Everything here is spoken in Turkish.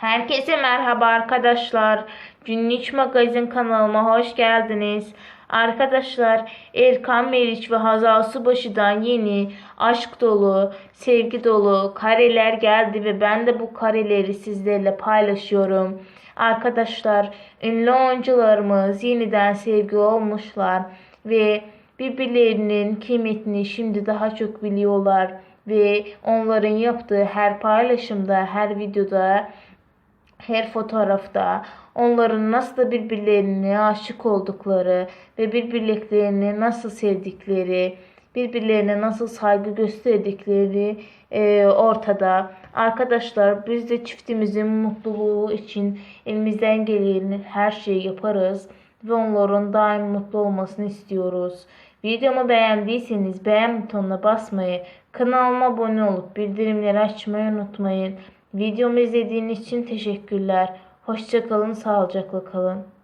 Herkese merhaba arkadaşlar. Günlük Magazin kanalıma hoş geldiniz. Arkadaşlar Erkan Meriç ve Hazal Subaşı'dan yeni aşk dolu, sevgi dolu kareler geldi ve ben de bu kareleri sizlerle paylaşıyorum. Arkadaşlar ünlü oyuncularımız yeniden sevgi olmuşlar ve birbirlerinin kıymetini şimdi daha çok biliyorlar ve onların yaptığı her paylaşımda, her videoda her fotoğrafta onların nasıl birbirlerine aşık oldukları ve birbirliklerini nasıl sevdikleri, birbirlerine nasıl saygı gösterdikleri e, ortada. Arkadaşlar biz de çiftimizin mutluluğu için elimizden gelen her şeyi yaparız ve onların daim mutlu olmasını istiyoruz. Videomu beğendiyseniz beğen butonuna basmayı, kanalıma abone olup bildirimleri açmayı unutmayın. Videomu izlediğiniz için teşekkürler. Hoşçakalın, sağlıcakla kalın.